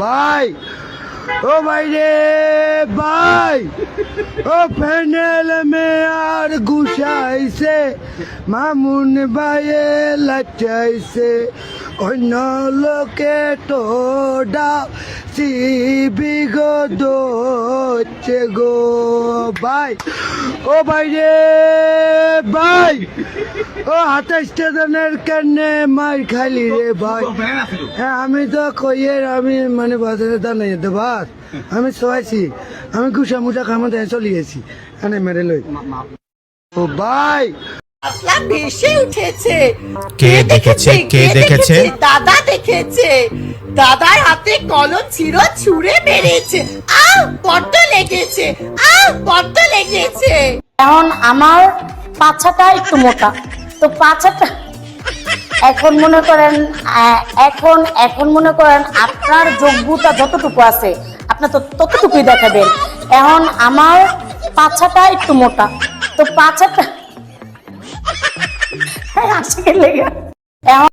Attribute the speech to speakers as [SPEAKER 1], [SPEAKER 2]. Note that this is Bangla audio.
[SPEAKER 1] ভাই, ও ভাই রে ভাই, ও প্যানেল মে আর গুছাইছে, মামুন ভাইয়ে লাচাইছে অন্য লোকে তো ডা বিগো দোচ্ছে গো ভাই, ও ভাই রে ভাই! ও আঠাশটা জনের কানে মার খালি রে ভাই। হ্যাঁ আমি তো কইয়ের আমি মানে বাজারে দাঁড়াই যেতে বাস। আমি শোয়াইছি আমি গুসা মুসা খামাতে চলে গেছি। এনে মেরে লই। ও ভাই!
[SPEAKER 2] পাতলা ভেসে উঠেছে।
[SPEAKER 3] কে দেখেছে? কে দেখেছে?
[SPEAKER 2] দাদা দেখেছে। দাদার হাতে কলম ছিল ছুঁড়ে মেরেছে। আহ বড্ড লেগেছে। আহ বড্ড লেগেছে।
[SPEAKER 4] এখন আমার পাছাটা একটু মোটা। তো পাছাটা এখন মনে করেন এখন এখন মনে করেন আপনার যোগ্যতা যতটুকু আছে, আপনার তো ততটুকুই দেখাবেন। এখন আমার পাছাটা একটু মোটা। তো পাছাটা হ্যাঁ আজকে লেগে এখন